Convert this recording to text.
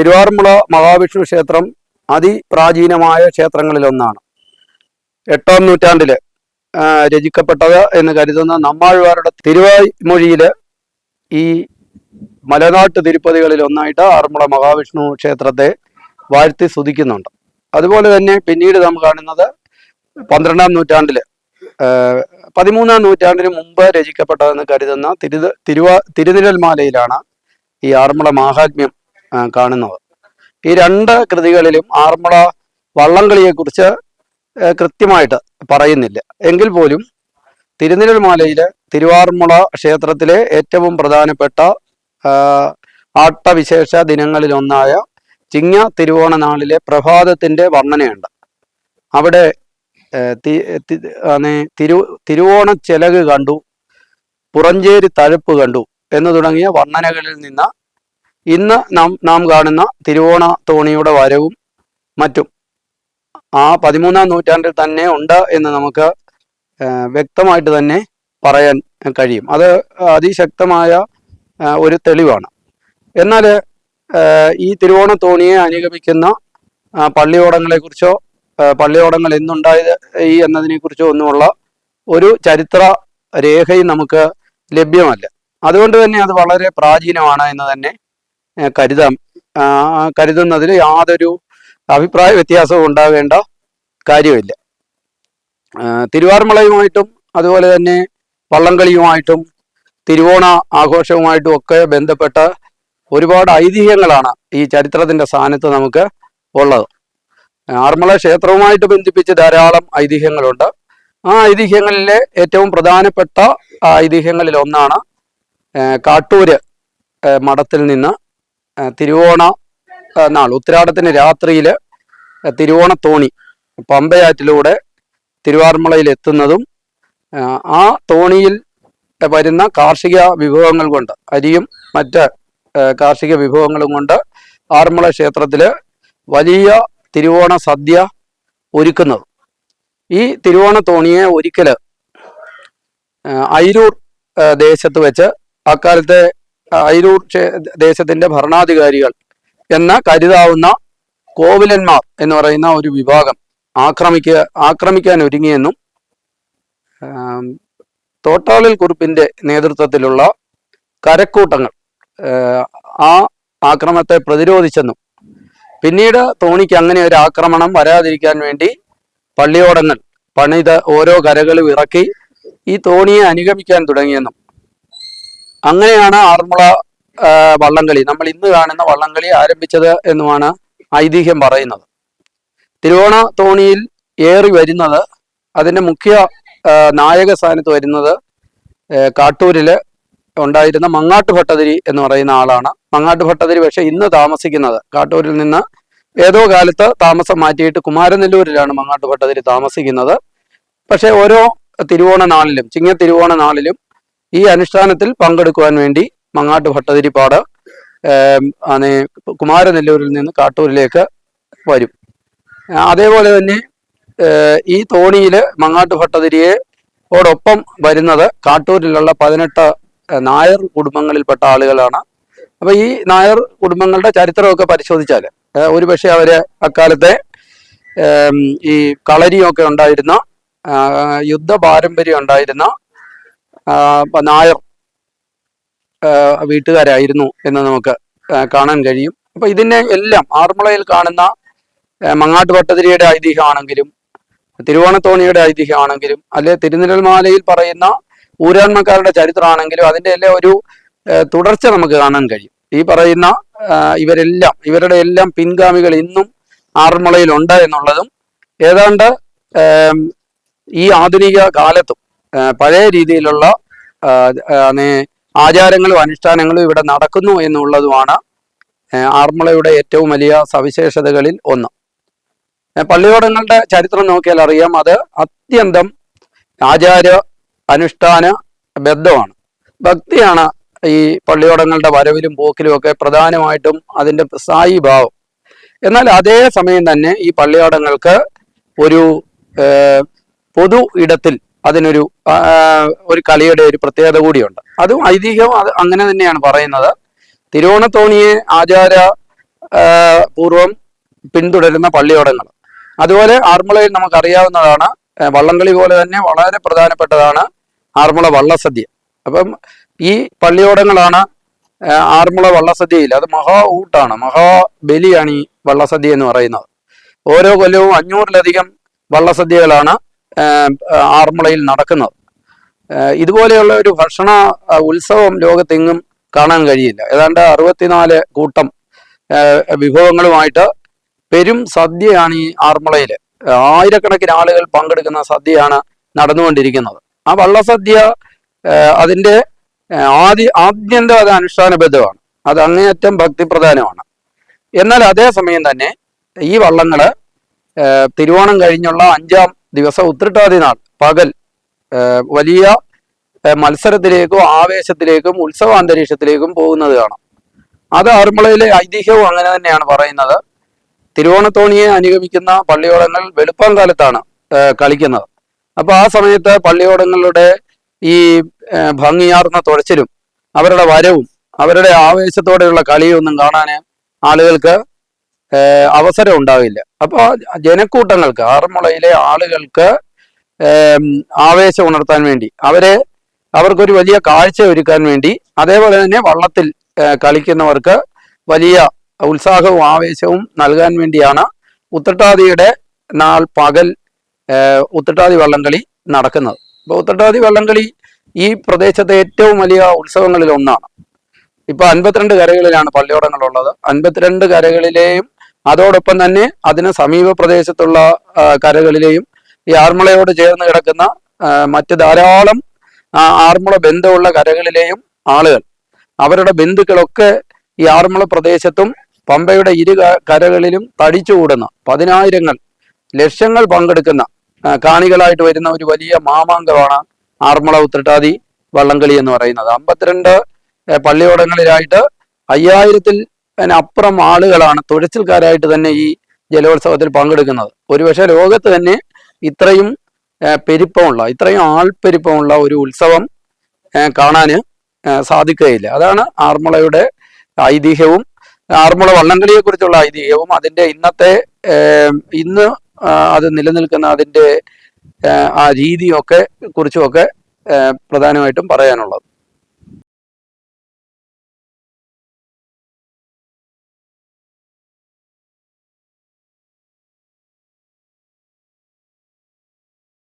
തിരുവാർമുള മഹാവിഷ്ണു ക്ഷേത്രം അതിപ്രാചീനമായ ക്ഷേത്രങ്ങളിലൊന്നാണ്. എട്ടാം നൂറ്റാണ്ടിൽ രചിക്കപ്പെട്ടത് എന്ന് കരുതുന്ന നമ്മാഴ്വാരുടെ തിരുവായ്മൊഴിയിൽ ഈ മലനാട്ട് തിരുപ്പതികളിൽ ഒന്നായിട്ട് ആറന്മുള മഹാവിഷ്ണു ക്ഷേത്രത്തെ വാഴ്ത്തി സ്തുതിക്കുന്നുണ്ട്. അതുപോലെ തന്നെ പിന്നീട് നാം കാണുന്നത് പന്ത്രണ്ടാം നൂറ്റാണ്ടിൽ പതിമൂന്നാം നൂറ്റാണ്ടിന് മുമ്പ് രചിക്കപ്പെട്ടതെന്ന് കരുതുന്ന തിരു തിരുവാ തിരുനിഴൽമാലയിലാണ് ഈ ആറന്മുള മാഹാത്മ്യം കാണുന്നത്. ഈ രണ്ട് കൃതികളിലും ആറന്മുള വള്ളംകളിയെക്കുറിച്ച് കൃത്യമായിട്ട് പറയുന്നില്ല. എങ്കിൽ പോലും തിരുനിഴൽമാലയിലെ തിരുവാർമുള ക്ഷേത്രത്തിലെ ഏറ്റവും പ്രധാനപ്പെട്ട ആട്ടവിശേഷ ദിനങ്ങളിലൊന്നായ ചിങ്ങ തിരുവോണ നാളിലെ പ്രഭാതത്തിന്റെ വർണനയുണ്ട്. അവിടെ തിരു തിരുവോണ ചെലക് കണ്ടു പുറഞ്ചേരി തഴപ്പ് കണ്ടു എന്ന് തുടങ്ങിയ വർണനകളിൽ നിന്ന് ഇന്ന് നാം നാം കാണുന്ന തിരുവോണ തോണിയുടെ വരവും മറ്റും ആ പതിമൂന്നാം നൂറ്റാണ്ടിൽ തന്നെ ഉണ്ട് എന്ന് നമുക്ക് വ്യക്തമായിട്ട് തന്നെ പറയാൻ കഴിയും. അത് അതിശക്തമായ ഒരു തെളിവാണ്. എന്നാൽ ഈ തിരുവോണ തോണിയെ അനുഗമിക്കുന്ന പള്ളിയോടങ്ങളെ കുറിച്ചോ പള്ളിയോടങ്ങൾ എന്നുണ്ടായത് ഈ എന്നതിനെ കുറിച്ചോ ഒന്നുമുള്ള ഒരു ചരിത്ര രേഖയും നമുക്ക് ലഭ്യമല്ല. അതുകൊണ്ട് തന്നെ അത് വളരെ പ്രാചീനമാണ് എന്ന് തന്നെ കരുതാം. കരുതുന്നതിൽ യാതൊരു അഭിപ്രായ വ്യത്യാസവും ഉണ്ടാകേണ്ട കാര്യമില്ല. തിരുവാർമളയുമായിട്ടും അതുപോലെ തന്നെ വള്ളംകളിയുമായിട്ടും തിരുവോണ ആഘോഷവുമായിട്ടും ഒക്കെ ബന്ധപ്പെട്ട ഒരുപാട് ഐതിഹ്യങ്ങളാണ് ഈ ചരിത്രത്തിന്റെ സ്ഥാനത്ത് നമുക്ക് ഉള്ളത്. ആർമള ക്ഷേത്രവുമായിട്ട് ബന്ധിപ്പിച്ച് ധാരാളം ഐതിഹ്യങ്ങളുണ്ട്. ആ ഐതിഹ്യങ്ങളിലെ ഏറ്റവും പ്രധാനപ്പെട്ട ഐതിഹ്യങ്ങളിൽ ഒന്നാണ് കാട്ടൂര് മഠത്തിൽ നിന്ന് തിരുവോണ നാൾ ഉത്തരാടത്തിന് രാത്രിയിൽ തിരുവോണത്തോണി പമ്പയാറ്റിലൂടെ തിരുവാർമളയിൽ എത്തുന്നതും ആ, തോണിയിൽ വരുന്ന കാർഷിക വിഭവങ്ങൾ കൊണ്ട് അരിയും മറ്റ് കാർഷിക വിഭവങ്ങളും കൊണ്ട് ആറന്മുള ക്ഷേത്രത്തിൽ വലിയ തിരുവോണ സദ്യ ഒരുക്കുന്നത്. ഈ തിരുവോണ തോണിയെ ഒരിക്കൽ ഐരൂർ ദേശത്ത് വെച്ച് അക്കാലത്തെ അയിരൂർ ദേശത്തിന്റെ ഭരണാധികാരികൾ എന്ന കരുതാവുന്ന കോവിലന്മാർ എന്ന് പറയുന്ന ഒരു വിഭാഗം ആക്രമിക്കുക ആക്രമിക്കാൻ ഒരുങ്ങിയെന്നും തോട്ടാളിൽ കുറിപ്പിന്റെ നേതൃത്വത്തിലുള്ള കരക്കൂട്ടങ്ങൾ ആ ആക്രമണത്തെ പ്രതിരോധിച്ചെന്നും പിന്നീട് തോണിക്ക് അങ്ങനെ ഒരു ആക്രമണം വരാതിരിക്കാൻ വേണ്ടി പള്ളിയോടങ്ങൾ പണിത ഓരോ കരകളും ഇറക്കി ഈ തോണിയെ അനുഗമിക്കാൻ തുടങ്ങിയെന്നും അങ്ങനെയാണ് ആറന്മുള വള്ളംകളി. നമ്മൾ ഇന്ന് കാണുന്ന വള്ളംകളി ആരംഭിച്ചത് എന്നുമാണ് ഐതിഹ്യം പറയുന്നത്. തിരുവോണ തോണിയിൽ ഏറി വരുന്നത് അതിന്റെ മുഖ്യ നായക സ്ഥാനത്ത് വരുന്നത് കാട്ടൂരിൽ ഉണ്ടായിരുന്ന മങ്ങാട്ട് ഭട്ടതിരി എന്ന് പറയുന്ന ആളാണ്. മങ്ങാട്ട് ഭട്ടതിരി പക്ഷേ ഇന്ന് താമസിക്കുന്നത്. കാട്ടൂരിൽ നിന്ന് ഏതോ കാലത്ത് താമസം മാറ്റിയിട്ട് കുമാരനെല്ലൂരിലാണ് മങ്ങാട്ട് ഭട്ടതിരി താമസിക്കുന്നത്. പക്ഷേ ഓരോ തിരുവോണ നാളിലും ചിങ്ങ തിരുവോണ നാളിലും ഈ അനുഷ്ഠാനത്തിൽ പങ്കെടുക്കുവാൻ വേണ്ടി മങ്ങാട്ട് ഭട്ടതിരിപ്പാട് കുമാരനെല്ലൂരിൽ നിന്ന് കാട്ടൂരിലേക്ക് വരും. അതേപോലെ തന്നെ ഈ തോണിയിൽ മങ്ങാട്ട് ഭട്ടതിരിയെ ഓടൊപ്പം വരുന്നത് കാട്ടൂരിലുള്ള പതിനെട്ട് നായർ കുടുംബങ്ങളിൽപ്പെട്ട ആളുകളാണ്. അപ്പൊ ഈ നായർ കുടുംബങ്ങളുടെ ചരിത്രമൊക്കെ പരിശോധിച്ചാൽ ഒരുപക്ഷെ അവർ അക്കാലത്തെ ഈ കളരിയൊക്കെ ഉണ്ടായിരുന്ന യുദ്ധ പാരമ്പര്യം ഉണ്ടായിരുന്ന നായർ വീട്ടുകാരായിരുന്നു എന്ന് നമുക്ക് കാണാൻ കഴിയും. അപ്പൊ ഇതിനെ എല്ലാം ആറന്മുളയിൽ കാണുന്ന മങ്ങാട്ട് ഭട്ടതിരിയുടെ ഐതിഹ്യമാണെങ്കിലും തിരുവോണത്തോണിയുടെ ഐതിഹ്യമാണെങ്കിലും അല്ലെ തിരുനിഴൽമാലയിൽ പറയുന്ന ഊരാൺമക്കാരുടെ ചരിത്രമാണെങ്കിലും അതിന്റെ എല്ലാം ഒരു തുടർച്ച നമുക്ക് കാണാൻ കഴിയും. ഈ പറയുന്ന ഇവരെല്ലാം ഇവരുടെ എല്ലാം പിൻഗാമികൾ ഇന്നും ആറന്മുളയിലുണ്ട് എന്നുള്ളതും ഏതാണ്ട് ഈ ആധുനിക കാലത്തും പഴയ രീതിയിലുള്ള ആചാരങ്ങളും അനുഷ്ഠാനങ്ങളും ഇവിടെ നടക്കുന്നു എന്നുള്ളതുമാണ് ആർമുളയുടെ ഏറ്റവും വലിയ സവിശേഷതകളിൽ ഒന്ന്. പള്ളിയോടങ്ങളുടെ ചരിത്രം നോക്കിയാൽ അറിയാം അത് അത്യന്തം ആചാര അനുഷ്ഠാന ബദ്ധമാണ്. ഭക്തിയാണ് ഈ പള്ളിയോടങ്ങളുടെ വരവിലും പോക്കിലും ഒക്കെ പ്രധാനമായിട്ടും അതിന്റെ സായി ഭാവം. എന്നാൽ അതേ സമയം തന്നെ ഈ പള്ളിയോടങ്ങൾക്ക് ഒരു പൊതു ഇടത്തിൽ അതിനൊരു ഒരു കളിയുടെ ഒരു പ്രത്യേകത കൂടിയുണ്ട്. അതും ഐതിഹ്യം അത് അങ്ങനെ തന്നെയാണ് പറയുന്നത്. തിരുവോണത്തോണിയെ ആചാര പൂർവം പിന്തുടരുന്ന പള്ളിയോടങ്ങൾ. അതുപോലെ ആർമുളയിൽ നമുക്കറിയാവുന്നതാണ് വള്ളംകളി പോലെ തന്നെ വളരെ പ്രധാനപ്പെട്ടതാണ് ആർമുള വള്ളസദ്യ. അപ്പം ഈ പള്ളിയോടങ്ങളാണ് ആർമുള വള്ളസദ്യയിൽ അത് മഹാ ഊട്ടാണ് മഹാ ബലിയാണ് ഈ വള്ളസദ്യ എന്ന് പറയുന്നത്. ഓരോ കൊല്ലവും അഞ്ഞൂറിലധികം വള്ളസദ്യകളാണ് ആറന്മുളയിൽ നടക്കുന്നത്. ഇതുപോലെയുള്ള ഒരു ഭക്ഷണ ഉത്സവം ലോകത്തെങ്ങും കാണാൻ കഴിയില്ല. ഏതാണ്ട് അറുപത്തിനാല് കൂട്ടം വിഭവങ്ങളുമായിട്ട് പെരും സദ്യയാണ് ഈ ആറന്മുളയിൽ ആയിരക്കണക്കിന് ആളുകൾ പങ്കെടുക്കുന്ന സദ്യയാണ് നടന്നുകൊണ്ടിരിക്കുന്നത്. ആ വള്ളസദ്യ അതിന്റെ ആദ്യ ആദ്യന്തം അത് അനുഷ്ഠാനബദ്ധമാണ്. അത് അങ്ങേയറ്റം ഭക്തിപ്രധാനമാണ് എന്നാൽ അതേസമയം തന്നെ ഈ വള്ളങ്ങൾ തിരുവോണം കഴിഞ്ഞുള്ള അഞ്ചാം ദിവസം ഉത്രട്ടാതി നാൾ പകൽ. വലിയ മത്സരത്തിലേക്കും ആവേശത്തിലേക്കും ഉത്സവ അന്തരീക്ഷത്തിലേക്കും പോകുന്നത് കാണാം. അത് ആറന്മുളയിലെ ഐതിഹ്യവും അങ്ങനെ തന്നെയാണ് പറയുന്നത്. തിരുവോണത്തോണിയെ അനുഗമിക്കുന്ന പള്ളിയോടങ്ങൾ വെളുപ്പം കാലത്താണ് കളിക്കുന്നത്. അപ്പൊ ആ സമയത്ത് പള്ളിയോടങ്ങളുടെ ഈ ഭംഗിയാർന്ന തുഴച്ചിലും അവരുടെ വരവും അവരുടെ ആവേശത്തോടെയുള്ള കളിയൊന്നും കാണാൻ ആളുകൾക്ക് അവസരം ഉണ്ടാവില്ല. അപ്പോൾ ജനക്കൂട്ടങ്ങൾക്ക് ആറന്മുളയിലെ ആളുകൾക്ക് ആവേശം ഉണർത്താൻ വേണ്ടി അവരെ അവർക്കൊരു വലിയ കാഴ്ച ഒരുക്കാൻ വേണ്ടി അതേപോലെ തന്നെ വള്ളത്തിൽ കളിക്കുന്നവർക്ക് വലിയ ഉത്സാഹവും ആവേശവും നൽകാൻ വേണ്ടിയാണ് ഉത്രട്ടാതിയുടെ നാൾ പകൽ ഉത്തട്ടാതി വള്ളംകളി നടക്കുന്നത്. അപ്പോൾ ഉത്രട്ടാതി വള്ളംകളി ഈ പ്രദേശത്തെ ഏറ്റവും വലിയ ഉത്സവങ്ങളിൽ ഒന്നാണ്. ഇപ്പൊ അൻപത്തിരണ്ട് കരകളിലാണ് പള്ളിയോടങ്ങളുള്ളത്. അൻപത്തിരണ്ട് കരകളിലെയും അതോടൊപ്പം തന്നെ അതിന് സമീപ പ്രദേശത്തുള്ള കരകളിലെയും ഈ ആർമുളയോട് ചേർന്ന് കിടക്കുന്ന മറ്റ് ധാരാളം ആർമുള ബന്ധമുള്ള കരകളിലെയും ആളുകൾ. അവരുടെ ബന്ധുക്കളൊക്കെ ഈ ആർമുള പ്രദേശത്തും പമ്പയുടെ ഇരു കരകളിലും തടിച്ചുകൂടുന്ന പതിനായിരങ്ങൾ ലക്ഷങ്ങൾ പങ്കെടുക്കുന്ന കാണികളായിട്ട് വരുന്ന ഒരു വലിയ മാമാങ്കമാണ് ആർമുള ഉത്രട്ടാതി വള്ളംകളി എന്ന് പറയുന്നത്. അമ്പത്തിരണ്ട് പള്ളിയോടങ്ങളിലായിട്ട് അയ്യായിരത്തിൽ അപ്പുറം ആളുകളാണ് തുഴച്ചിൽക്കാരായിട്ട് തന്നെ ഈ ജലോത്സവത്തിൽ പങ്കെടുക്കുന്നത്. ഒരുപക്ഷെ ലോകത്ത് തന്നെ ഇത്രയും പെരുപ്പമുള്ള ഇത്രയും ആൾപ്പെരുപ്പമുള്ള ഒരു ഉത്സവം കാണാൻ സാധിക്കുകയില്ല. അതാണ് ആർമുളയുടെ ഐതിഹ്യവും ആർമുള വള്ളംകളിയെ കുറിച്ചുള്ള ഐതിഹ്യവും. അതിന്റെ ഇന്നത്തെ ഇന്ന് അത് നിലനിൽക്കുന്ന അതിന്റെ ആ രീതിയൊക്കെ കുറിച്ചുമൊക്കെ പ്രധാനമായിട്ടും പറയാനുള്ളത്.